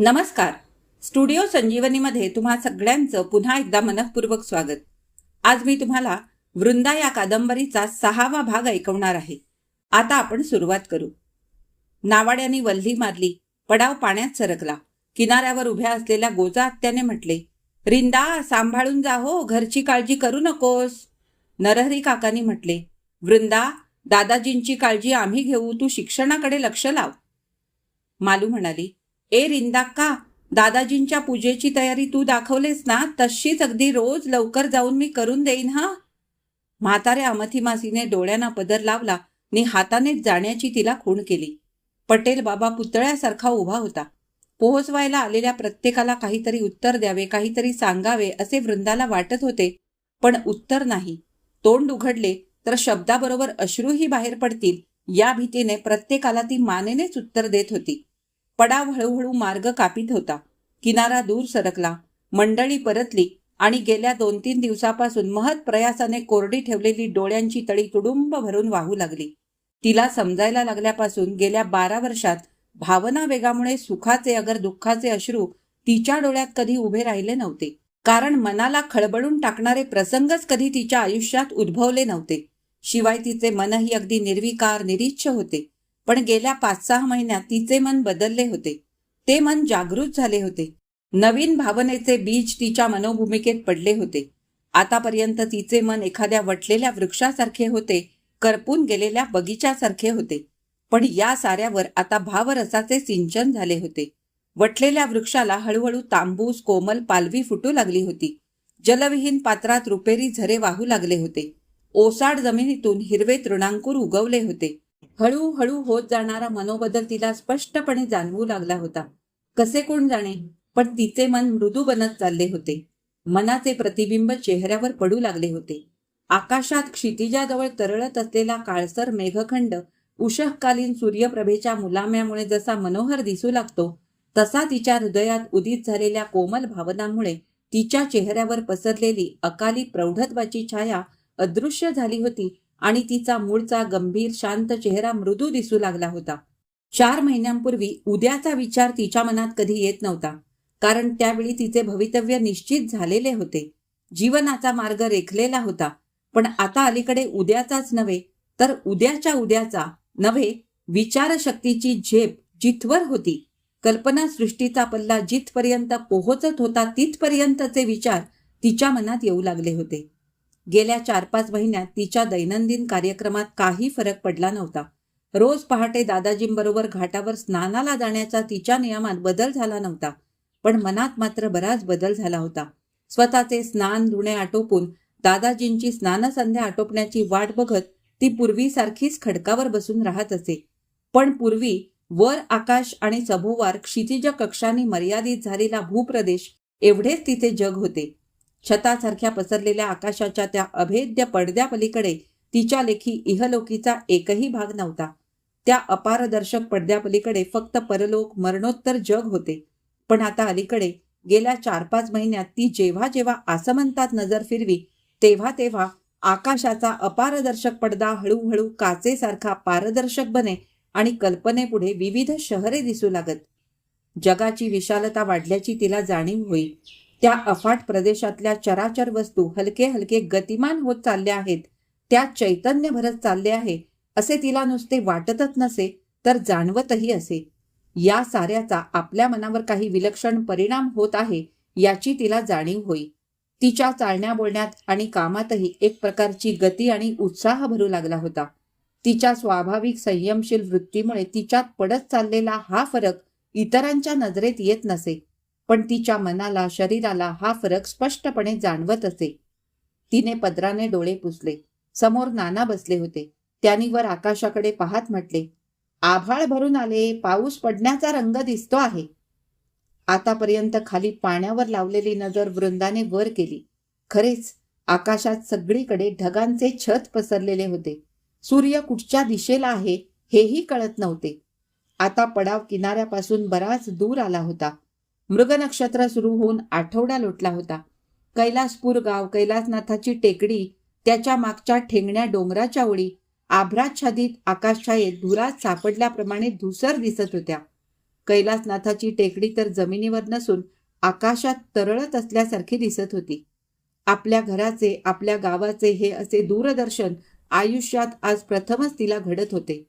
नमस्कार. स्टुडिओ संजीवनीमध्ये तुम्हा सगळ्यांचं पुन्हा एकदा मनःपूर्वक स्वागत. आज मी तुम्हाला वृंदा या कादंबरीचा सहावा भाग ऐकवणार आहे. आता आपण सुरुवात करू. नावाड्याने वल्ली मारली पडाव पाण्यात सरकला. किनाऱ्यावर उभ्या असलेल्या गोजा आत्याने म्हटले रिंदा सांभाळून जा हो घरची काळजी करू नकोस. नरहरी काकांनी म्हटले वृंदा दादाजींची काळजी आम्ही घेऊ तू शिक्षणाकडे लक्ष लाव. मालू म्हणाली ए रिंदाक्का दादाजींच्या पूजेची तयारी तू दाखवलेस ना? तशीच अगदी रोज लवकर जाऊन मी करून देईन हा? म्हाताऱ्या अमथी मासीने डोळ्यांना पदर लावला आणि हातानेच जाण्याची तिला खूण केली. पटेल बाबा पुतळ्यासारखा उभा होता. पोहोचवायला आलेल्या प्रत्येकाला काहीतरी उत्तर द्यावे काहीतरी सांगावे असे वृंदाला वाटत होते पण उत्तर नाही. तोंड उघडले तर शब्दाबरोबर अश्रूही बाहेर पडतील. या भीतीने प्रत्येकाला ती मानेनेच उत्तर देत होती. पडाव हळूहळू मार्ग कापित होता. किनारा दूर सरकला. मंडळी परतली आणि गेल्या दोन तीन दिवसापासून महत प्रयासाने कोरडी ठेवलेली डोळ्यांची तळी तुडुंब भरून वाहू लागली. तिला समजायला लागल्यापासून गेल्या बारा वर्षात भावना वेगामुळे सुखाचे अगर दुःखाचे अश्रू तिच्या डोळ्यात कधी उभे राहिले नव्हते. कारण मनाला खळबळून टाकणारे प्रसंगच कधी तिच्या आयुष्यात उद्भवले नव्हते. शिवाय तिचे मनही अगदी निर्विकार निरीच्छ होते. पण गेल्या पाच सहा महिन्यात तिचे मन बदलले होते. ते मन जागृत झाले होते. नवीन भावनेचे बीज तिच्या मनोभूमिकेत पडले होते. आतापर्यंत तिचे मन एखाद्या वटलेल्या वृक्षासारखे होते करपून गेलेल्या बगीच्यासारखे होते. पण या साऱ्यावर आता भावरसाचे सिंचन झाले होते. वटलेल्या वृक्षाला हळूहळू तांबूस कोमल पालवी फुटू लागली होती. जलविहीन पात्रात रुपेरी झरे वाहू लागले होते. ओसाड जमिनीतून हिरवे तृणांकूर उगवले होते. हळूहळू होत जाणारा मनोबदल तिला स्पष्टपणे जाणवू लागला होता. कसे कोण जाणे? पण तिचे मन मृदू बनत चालले होते. मनाचे प्रतिबिंब चेहऱ्यावर पडू लागले होते. आकाशात क्षितिजाजवळ तरळत असलेला काळसर मेघखंड उषःकालीन सूर्यप्रभेच्या मुलाम्यामुळे जसा मनोहर दिसू लागतो तसा तिच्या हृदयात उदित झालेल्या कोमल भावनांमुळे तिच्या चेहऱ्यावर पसरलेली अकाली प्रौढत्वाची छाया अदृश्य झाली होती आणि तिचा मूळचा गंभीर शांत चेहरा मृदू दिसू लागला होता. चार महिन्यांपूर्वी उद्याचा विचार तिच्या मनात कधी येत नव्हता कारण त्यावेळी तिचे भवितव्य निश्चित झालेले होते. जीवनाचा मार्ग रेखलेला होता पण आता अलीकडे उद्याचाच नव्हे तर उद्याच्या उद्याचा नव्हे विचारशक्तीची झेप जिथवर होती. कल्पनासृष्टीचा पल्ला जिथपर्यंत पोहोचत होता तिथपर्यंतचे विचार तिच्या मनात येऊ लागले होते. गेल्या चार पाच महिन्यात तिच्या दैनंदिन कार्यक्रमात काही फरक पडला नव्हता. रोज पहाटे दादाजींबरोबर घाटावर स्नानाला जाण्याचा तिच्या नियमात बदल झाला नव्हता पण मनात मात्र बराच बदल झाला होता. स्वतःचे स्नान धुणे आटोपून दादाजींची स्नानसंध्या आटोपण्याची वाट बघत ती पूर्वीसारखीच खडकावर बसून राहत असे. पण पूर्वी वर आकाश आणि सभोवार क्षितिज कक्षाने मर्यादित झालेला भूप्रदेश एवढेच तिचे जग होते. छतासारख्या पसरलेल्या आकाशाच्या त्या अभेद्य पडद्यापलीकडे तिच्या लेखी इहलोकीचा एकही भाग नव्हता. त्या अपारदर्शक पडद्यापलीकडे फक्त परलोक मरणोत्तर जग होते. पण आता अलीकडे गेल्या चार पाच महिन्यात ती जेव्हा जेव्हा आसमंतात नजर फिरवी तेव्हा तेव्हा आकाशाचा अपारदर्शक पडदा हळूहळू काचेसारखा पारदर्शक बने आणि कल्पनेपुढे विविध शहरे दिसू लागत. जगाची विशालता वाढल्याची तिला जाणीव होई. त्या अफाट प्रदेशातल्या चराचर वस्तू हलके हलके गतिमान होत चालल्या आहेत. त्या चैतन्य भरत चालले आहे असे तिला नुसते वाटतच नसे तर जाणवतही असे. या साऱ्याचा आपल्या मनावर काही विलक्षण परिणाम होत आहे याची तिला जाणीव होई. तिच्या चालण्या बोलण्यात आणि कामातही एक प्रकारची गती आणि उत्साह भरू लागला होता. तिच्या स्वाभाविक संयमशील वृत्तीमुळे तिच्यात पडत चाललेला हा फरक इतरांच्या नजरेत येत नसे. पण तिच्या मनाला शरीराला हा फरक स्पष्टपणे जाणवत असे. तिने पदराने डोळे पुसले. समोर नाना बसले होते. त्यांनी वर आकाशाकडे पाहत म्हटले आभाळ भरून आले पाऊस पडण्याचा रंग दिसतो आहे. आतापर्यंत खाली पाण्यावर लावलेली नजर वृंदाने वर केली. खरेच आकाशात सगळीकडे ढगांचे छत पसरलेले होते. सूर्य कुठच्या दिशेला आहे हेही कळत नव्हते. आता पडाव किनाऱ्यापासून बराच दूर आला होता. मृग नक्षत्र सुरू होऊन आठवडा लोटला होता. कैलासपूर गाव कैलासनाथाची टेकडी त्याच्या मागच्या ठेंगण्या डोंगराच्या ओळी आभ्राच्छादित आकाशछायेत धुरात सापडल्याप्रमाणे धुसर दिसत होत्या. कैलासनाथाची टेकडी तर जमिनीवर नसून आकाशात तरळत असल्यासारखी दिसत होती. आपल्या घराचे आपल्या गावाचे हे असे दूरदर्शन आयुष्यात आज प्रथमच तिला घडत होते.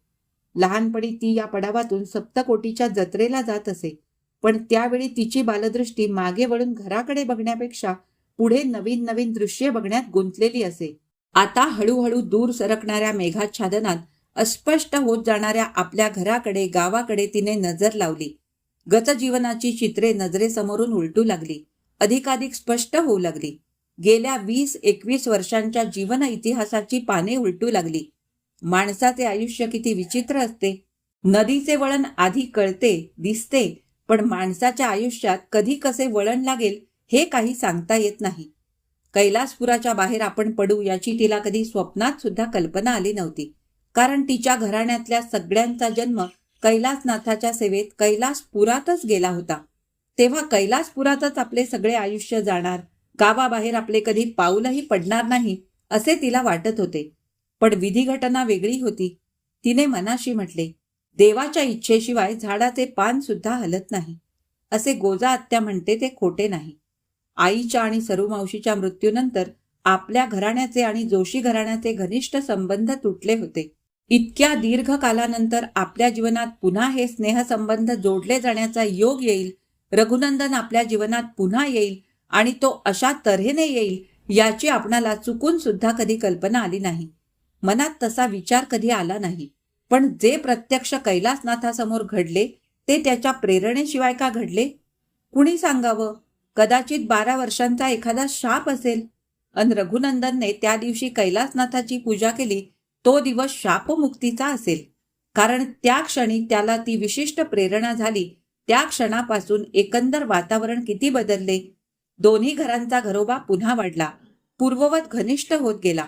लहानपणी ती या पडावातून सप्तकोटीच्या जत्रेला जात असे. पण त्यावेळी तिची बालदृष्टी मागे वळून घराकडे बघण्यापेक्षा पुढे नवीन नवीन दृश्य बघण्यात गुंतलेली असे. आता हळूहळू दूर सरकणाऱ्या मेघाच्छादनात अस्पष्ट होत जाणाऱ्या आपल्या घराकडे गावाकडे तिने नजर लावली. गतजीवनाची चित्रे नजरेसमोरून उलटू लागली. अधिकाधिक स्पष्ट होऊ लागली. गेल्या वीस एकवीस वर्षांच्या जीवन इतिहासाची पाने उलटू लागली. माणसाचे आयुष्य किती विचित्र असते. नदीचे वळण आधी कळते दिसते पण माणसाच्या आयुष्यात कधी कसे वळण लागेल हे काही सांगता येत नाही. कैलासपुराच्या बाहेर आपण पडू याची तिला कधी स्वप्नात सुद्धा कल्पना आली नव्हती. कारण तिच्या घराण्यातल्या सगळ्यांचा जन्म कैलासनाथाच्या सेवेत कैलासपुरातच गेला होता. तेव्हा कैलासपुरातच आपले सगळे आयुष्य जाणार गावाबाहेर आपले कधी पाऊलही पडणार नाही असे तिला वाटत होते. पण विधिघटना वेगळी होती. तिने मनाशी म्हटले देवाच्या इच्छेशिवाय झाडाचे पान सुद्धा हलत नाही. असे गोजा आत्या म्हणते ते खोटे नाही. आईच्या आणि सरुमावशीच्या मृत्यूनंतर आपल्या घराण्याचे आणि जोशी घराण्याचे घनिष्ठ संबंध तुटले होते. इतक्या दीर्घ कालानंतर आपल्या जीवनात पुन्हा हे स्नेहसंबंध जोडले जाण्याचा योग येईल रघुनंदन आपल्या जीवनात पुन्हा येईल आणि तो अशा तऱ्हेने येईल याची आपणाला चुकून सुद्धा कधी कल्पना आली नाही. मनात तसा विचार कधी आला नाही. पण जे प्रत्यक्ष कैलासनाथासमोर घडले ते त्याच्या प्रेरणेशिवाय का घडले? कुणी सांगावं? कदाचित बारा वर्षांचा एखादा शाप असेल. अन रघुनंदनने त्या दिवशी कैलासनाथाची पूजा केली तो दिवस शापमुक्तीचा असेल. कारण त्या क्षणी त्याला ती विशिष्ट प्रेरणा झाली. त्या क्षणापासून एकंदर वातावरण किती बदलले? दोन्ही घरांचा घरोबा पुन्हा वाढला. पूर्ववत घनिष्ठ होत गेला.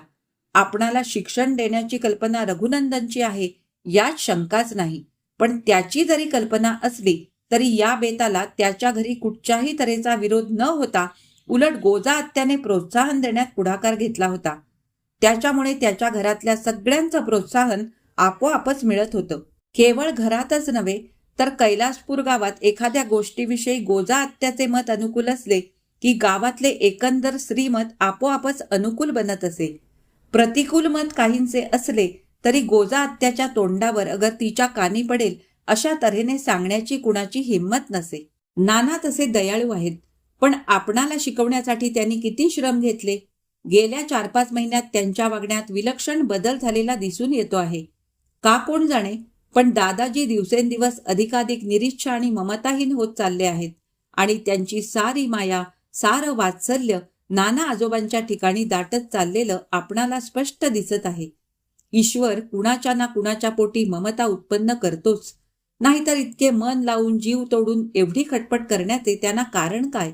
आपणाला शिक्षण देण्याची कल्पना रघुनंदनची आहे. यात शंकाच नाही. पण त्याची जरी कल्पना असली तरी या बेताला त्याच्या घरी कुठच्याही तऱ्हेचा विरोध न होता उलट गोजा आत्याने प्रोत्साहन देण्यात पुढाकार घेतला होता. त्याच्यामुळे त्याच्या घरातल्या सगळ्यांचं प्रोत्साहन आपोआपच मिळत होतं. केवळ घरातच नव्हे तर कैलासपूर गावात एखाद्या गोष्टीविषयी गोजा आत्याचे मत अनुकूल असले की गावातले एकंदर श्रीमत आपोआपच अनुकूल बनत असे. प्रतिकूल मत काहींचे असले तरी गोजा आत्याच्या तोंडावर अगर तिच्या कानी पडेल अशा तऱ्हेने सांगण्याची कुणाची हिंमत नसे. नाना तसे दयाळू आहेत पण आपणाला शिकवण्यासाठी त्यांनी किती श्रम घेतले? गेल्या चार पाच महिन्यात त्यांच्या वागण्यात विलक्षण बदल झालेला दिसून येतो आहे. का कोण जाणे पण दादाजी दिवसेंदिवस अधिकाधिक निरीच्छ आणि ममताहीन होत चालले आहेत आणि त्यांची सारी माया सार वात्सल्य नाना आजोबांच्या ठिकाणी दाटत चाललेलं आपणाला स्पष्ट दिसत आहे. ईश्वर कुणाच्या ना कुणाच्या पोटी ममता उत्पन्न करतोच. नाहीतर इतके मन लावून जीव तोडून एवढी खटपट करण्याचे त्यांना कारण काय?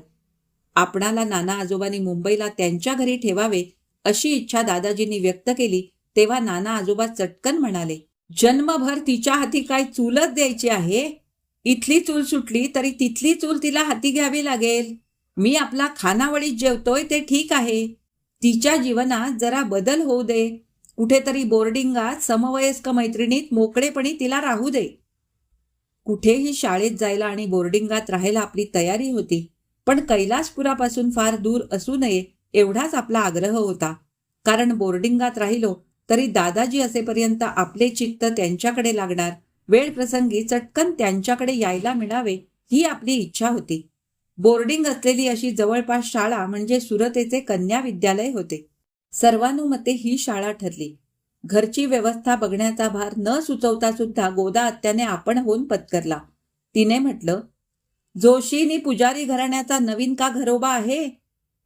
आपणाला नाना आजोबांनी मुंबईला त्यांच्या घरी ठेवावे अशी इच्छा दादाजींनी व्यक्त केली तेव्हा नाना आजोबा चटकन म्हणाले जन्मभर तिच्या हाती काय चूलच द्यायची आहे? इथली चूल सुटली तरी तिथली चूल तिला हाती घ्यावी लागेल. मी आपला खानावळीत जेवतोय ते ठीक आहे. तिच्या जीवनात जरा बदल होऊ दे. कुठेतरी बोर्डिंगात समवयस्क मैत्रिणीत मोकळेपणी तिला राहू दे. कुठेही शाळेत जायला आणि बोर्डिंगात राहायला आपली तयारी होती पण कैलासपुरापासून फार दूर असू नये एवढाच आपला आग्रह होता. कारण बोर्डिंगात राहिलो तरी दादाजी असेपर्यंत आपले चित्त त्यांच्याकडे लागणार वेळ प्रसंगी चटकन त्यांच्याकडे यायला मिळावे ही आपली इच्छा होती. बोर्डिंग असलेली अशी जवळपास शाळा म्हणजे सुरतेचे कन्या विद्यालय होते. सर्वानुमते ही शाळा ठरली. घरची व्यवस्था बघण्याचा भार न सुचवता सुद्धा गोदा आत्याने आपण होऊन पत्करला. तिने म्हटलं जोशीनी पुजारी घराण्याचा नवीन का घरोबा आहे?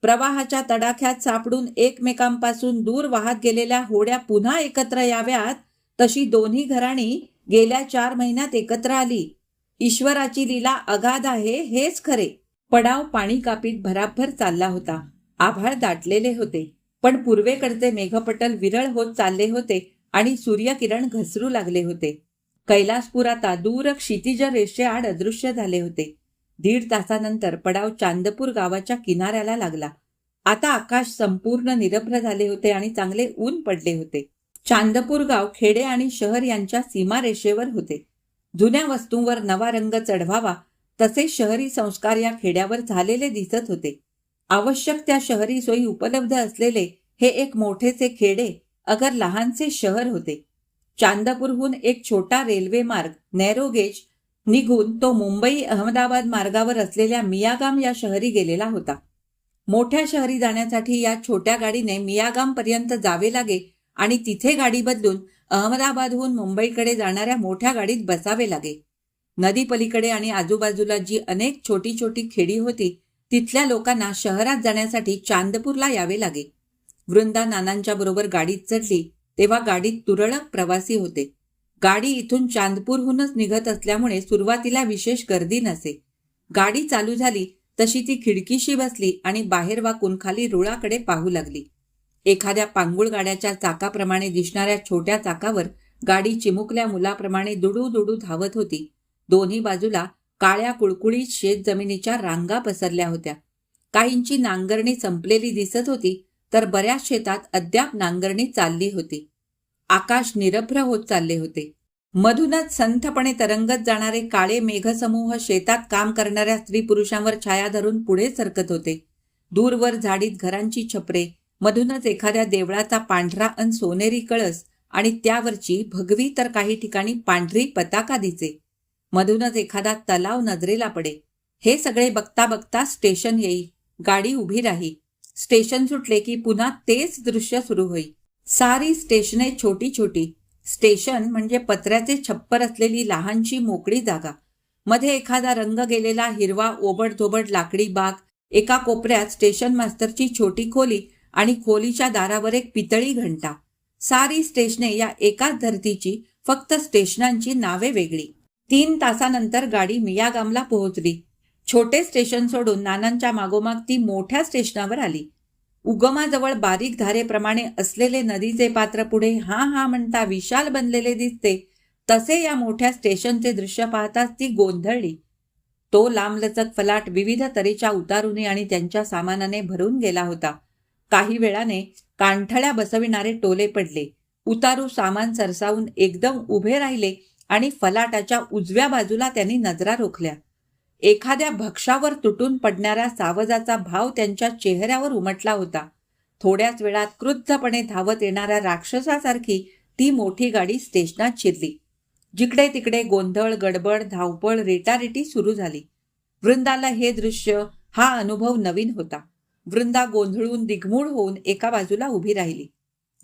प्रवाहाच्या तडाख्यात सापडून एकमेकांपासून दूर वाहत गेलेल्या होड्या पुन्हा एकत्र याव्यात तशी दोन्ही घराणी गेल्या चार महिन्यात एकत्र आली. ईश्वराची लीला अगाध आहे हेच खरे. पडाव पाणी कापीत भराभर चालला होता. आभाळ दाटलेले होते. पण पूर्वेकडचे मेघपटल विरळ होत चालले होते आणि सूर्यकिरण घसरू लागले होते. कैलासपूर आता दूर क्षितिज रेषेआड अदृश्य झाले होते. दीड तासानंतर पडाव चांदपूर गावाच्या किनाऱ्याला लागला. आता आकाश संपूर्ण निरभ्र झाले होते आणि चांगले ऊन पडले होते. चांदपूर गाव खेडे आणि शहर यांच्या सीमारेषेवर होते. जुन्या वस्तूंवर नवा रंग चढवावा तसे शहरी संस्कार या खेड्यावर झालेले दिसत होते. आवश्यक त्या शहरी सोयी उपलब्ध असलेले हे एक मोठेसे खेडे अगर लहानसे शहर होते. चांदपूरहून एक छोटा रेल्वे मार्ग नॅरोगेज निघून तो मुंबई अहमदाबाद मार्गावर असलेल्या मियागाम या शहरी गेलेला होता. मोठ्या शहरी जाण्यासाठी या छोट्या गाडीने मियागाम पर्यंत जावे लागे आणि तिथे गाडी बदलून अहमदाबादहून मुंबईकडे जाणाऱ्या मोठ्या गाडीत बसावे लागे. नदी पलीकडे आणि आजूबाजूला जी अनेक छोटी छोटी खेडी होती तिथल्या लोकांना शहरात जाण्यासाठी चांदपूरला यावे लागे. वृंदा नानांच्या बरोबर गाडीत चढली तेव्हा गाडीत तुरळक प्रवासी होते. गाडी इथून चांदपूरहूनच निघत असल्यामुळे सुरुवातीला विशेष गर्दी नसे. गाडी चालू झाली तशी ती खिडकीशी बसली आणि बाहेर वाकून खाली रुळाकडे पाहू लागली. एखाद्या पांगुळ गाड्याच्या चाकाप्रमाणे दिसणाऱ्या छोट्या चाकावर गाडी चिमुकल्या मुलाप्रमाणे दुडू दुडू धावत होती. दोन्ही बाजूला काळ्या कुळकुळीत शेत जमिनीच्या रांगा पसरल्या होत्या. काहींची नांगरणी संपलेली दिसत होती तर बऱ्याच शेतात अद्याप नांगरणी चालली होती. आकाश निरभ्र होत चालले होते. मधूनच संथपणे तरंगत जाणारे काळे मेघसमूह शेतात काम करणाऱ्या स्त्री पुरुषांवर छाया धरून पुढे सरकत होते. दूरवर झाडीत घरांची छपरे मधूनच एखाद्या देवळाचा पांढरा अन सोनेरी कळस आणि त्यावरची भगवी तर काही ठिकाणी पांढरी पताका दिसे. मधूनच एखादा तलाव नजरेला पडे हे सगळे बघता बघता स्टेशन येई गाडी उभी राही स्टेशन सुटले की पुन्हा तेच दृश्य सुरू होई सारी स्टेशने छोटी छोटी स्टेशन म्हणजे पत्र्याचे छप्पर असलेली लहानशी मोकळी जागा. मध्ये एखादा रंग गेलेला हिरवा ओबडधोबड लाकडी बाग. एका कोपऱ्यात स्टेशन मास्तरची छोटी खोली आणि खोलीच्या दारावर एक पितळी घंटा. सारी स्टेशने या एकाच धर्तीची फक्त स्टेशनांची नावे वेगळी. तीन तासानंतर गाडी मियागामला पोहोचली. छोटे स्टेशन सोडून नानांच्या मागोमाग ती मोठ्या स्टेशनावर आली. उगमाजवळ बारीक धारेप्रमाणे असलेले नदीचे पात्र पुढे हा हा म्हणता विशाल बनलेले दिसते तसे या मोठ्या स्टेशनचे दृश्य पाहताच ती गोंधळली. तो लांबलचक फलाट विविध तऱ्हेच्या उतारूने आणि त्यांच्या सामानाने भरून गेला होता. काही वेळाने कांठळ्या बसविणारे टोले पडले. उतारू सामान सरसावून एकदम उभे राहिले. आणि फलाटाच्या उजव्या बाजूला त्यांनी नजरा रोखल्या. एखाद्या भक्षावर तुटून पडणाऱ्या सावजाचा भाव त्यांच्या चेहऱ्यावर उमटला होता. थोड्याच वेळात क्रुद्धपणे धावत येणाऱ्या राक्षसासारखी ती मोठी गाडी स्टेशनात शिरली. जिकडे तिकडे गोंधळ गडबड धावपळ रेटारेटी सुरू झाली. वृंदाला हे दृश्य हा अनुभव नवीन होता. वृंदा गोंधळून दिग्मूळ होऊन एका बाजूला उभी राहिली.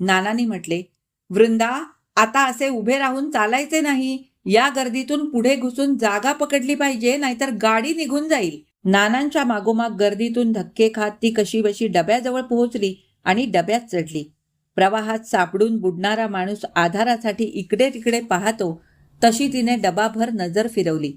नानानी म्हटले वृंदा आता असे उभे राहून चालायचे नाही. या गर्दीतून पुढे घुसून जागा पकडली पाहिजे नाहीतर गाडी निघून जाईल. नानांच्या मागोमाग गर्दीतून धक्के खात ती कशी बशी डब्याजवळ पोहोचली आणि डब्यात चढली. प्रवाहात सापडून बुडणारा माणूस आधारासाठी इकडे तिकडे पाहतो तशी तिने डबाभर नजर फिरवली.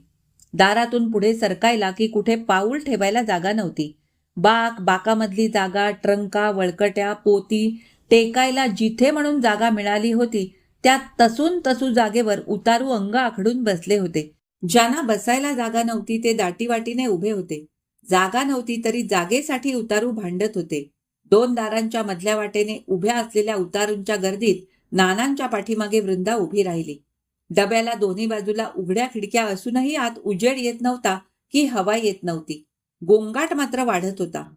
दारातून पुढे सरकायला की कुठे पाऊल ठेवायला जागा नव्हती. बाक बाकामधली जागा ट्रंका वळकट्या पोती टेकायला जिथे म्हणून जागा मिळाली होती त्या तसून तसू जागेवर उतारू अंग आखडून बसले होते. ज्यांना बसायला जागा नव्हती ते दाटीवाटीने उभे होते. जागा नव्हती तरी जागेसाठी उतारू भांडत होते. दोन दारांच्या मधल्या वाटेने उभ्या असलेल्या उतारूंच्या गर्दीत नानांच्या पाठीमागे वृंदा उभी राहिली. डब्याला दोन्ही बाजूला उघड्या खिडक्या असूनही आत उजेड येत नव्हता की हवा येत नव्हती. गोंगाट मात्र वाढत होता.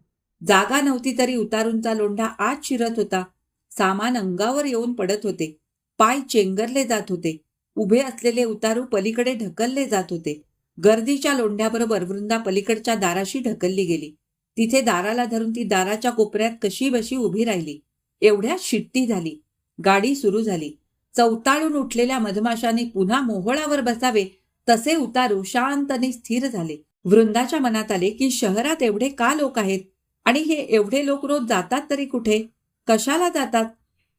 जागा नव्हती तरी उतारूंचा लोंढा आत शिरत होता. सामान अंगावर येऊन पडत होते. पाय चेंगरले जात होते. उभे असलेले उतारू पलीकडे ढकलले जात होते. गर्दीच्या लोंढ्याबरोबर वृंदा पलीकडच्या दाराशी ढकलली गेली. तिथे दाराला धरून ती दाराच्या कोपऱ्यात कशी बशी उभी राहिली. एवढ्या शिट्टी झाली. गाडी सुरू झाली. चौताळून उठलेल्या मधमाशाने पुन्हा मोहळावर बसावे तसे उतारू शांतने स्थिर झाले. वृंदाच्या मनात आले की शहरात एवढे का लोक आहेत? आणि हे एवढे लोक रोज जातात तरी कुठे? कशाला जातात?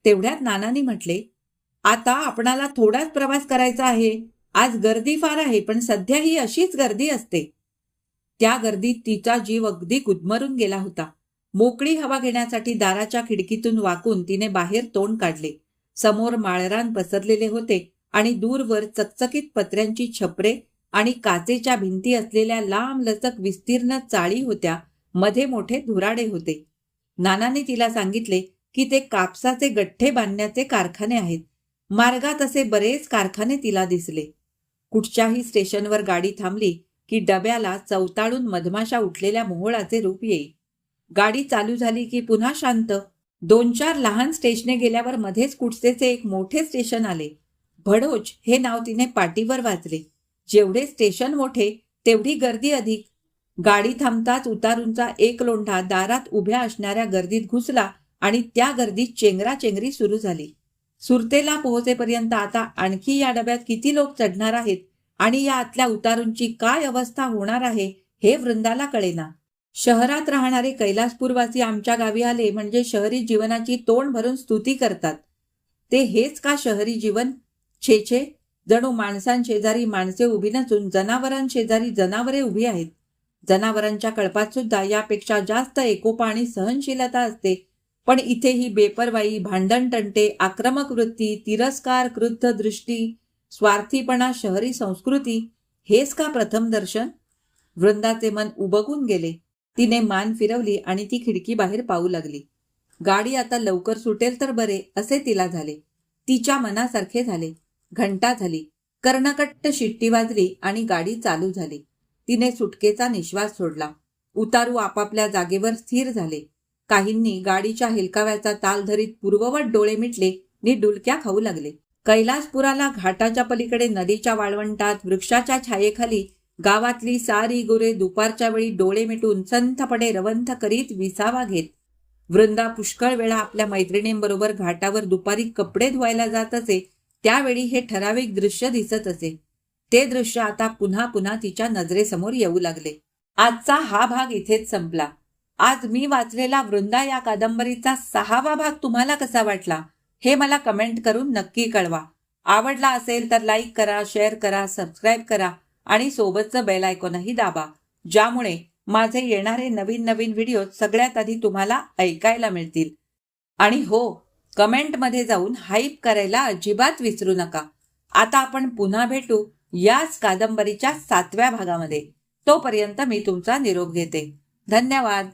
तेवढ्यात नानानी म्हटले आता आपणाला थोडाच प्रवास करायचा आहे. आज गर्दी फार आहे पण सध्या ही अशीच गर्दी असते. त्या गर्दीत तिचा जीव अगदी गुदमरून गेला होता. मोकळी हवा घेण्यासाठी दाराच्या खिडकीतून वाकून तिने बाहेर तोंड काढले. समोर माळरान पसरलेले होते आणि दूरवर चकचकीत पत्र्यांची छपरे आणि काचेच्या भिंती असलेल्या लांब लचक विस्तीर्ण चाळी होत्या. मध्ये मोठे धुराडे होते. नानाने तिला सांगितले की ते कापसाचे गठ्ठे बांधण्याचे कारखाने आहेत. मार्गात असे बरेच कारखाने तिला दिसले. कुठच्याही स्टेशनवर गाडी थांबली की डब्याला चवताळून मधमाशा उठलेल्या मोहोळाचे रूप येई गाडी चालू झाली की पुन्हा शांत. दोन चार लहान स्टेशने गेल्यावर मध्येच कुडसेचे एक मोठे स्टेशन आले. भडोज हे नाव तिने पाटीवर वाचले. जेवढे स्टेशन मोठे तेवढी गर्दी अधिक. गाडी थांबताच उतारूंचा एक लोंढा दारात उभ्या असणाऱ्या गर्दीत घुसला आणि त्या गर्दीत चेंगराचेंगरी सुरू झाली. सुरतेला पोहोचेपर्यंत आता आणखी या डब्यात किती लोक चढणार आहेत आणि या आतल्या उतारूंची काय अवस्था होणार आहे हे वृंदाला कळेना. शहरात राहणारे कैलासपूरवासी आमच्या गावी आले म्हणजे शहरी जीवनाची तोंड भरून स्तुती करतात. ते हेच का शहरी जीवन? छे छे जणू माणसांशेजारी माणसे उभी नसून जनावरांशेजारी जनावरे उभी आहेत. जनावरांच्या कळपात सुद्धा यापेक्षा जास्त एकोपा आणि सहनशीलता असते पण इथे ही बेपरवाई भांडणटंटे आक्रमक वृत्ती तिरस्कार क्रुद्ध दृष्टी स्वार्थीपणा शहरी संस्कृती हेच का प्रथम दर्शन? वृंदाचे मन उबगून गेले. तिने मान फिरवली आणि ती खिडकी बाहेर पाहू लागली. गाडी आता लवकर सुटेल तर बरे असे तिला झाले. तिच्या मनासारखे झाले. घंटा झाली. कर्णकट्ट शिट्टी वाजली आणि गाडी चालू झाली. तिने सुटकेचा निश्वास सोडला. उतारू आपापल्या जागेवर स्थिर झाले. काहींनी गाडीच्या हेलकाव्याचा ताल धरीत पूर्ववत डोळे मिटले नि डुलक्या खाऊ लागले. कैलासपुराला घाटाच्या पलीकडे नदीच्या वाळवंटात वृक्षाच्या छायेखाली गावातली सारी गुरे दुपारच्या वेळी डोळे मिटून संथपणे रवंथ करीत विसावा घेत. वृंदा पुष्कळ वेळा आपल्या मैत्रिणींबरोबर घाटावर दुपारी कपडे धुवायला जात असे त्यावेळी हे ठराविक दृश्य दिसत असे. ते दृश्य आता पुन्हा पुन्हा तिच्या नजरेसमोर येऊ लागले. आजचा हा भाग इथेच संपला. आज मी वाचलेला वृंदा या कादंबरीचा सहावा भाग तुम्हाला कसा वाटला हे मला कमेंट करून नक्की कळवा. आवडला असेल तर लाईक करा शेअर करा सबस्क्राईब करा आणि सोबतचं बेल आयकॉनही दाबा ज्यामुळे माझे येणारे नवीन नवीन व्हिडिओ सगळ्यात आधी तुम्हाला ऐकायला मिळतील. आणि हो कमेंटमध्ये जाऊन हाईप करायला अजिबात विसरू नका. आता आपण पुन्हा भेटू याच कादंबरीच्या सातव्या भागामध्ये. तोपर्यंत मी तुमचा निरोप घेते. धन्यवाद.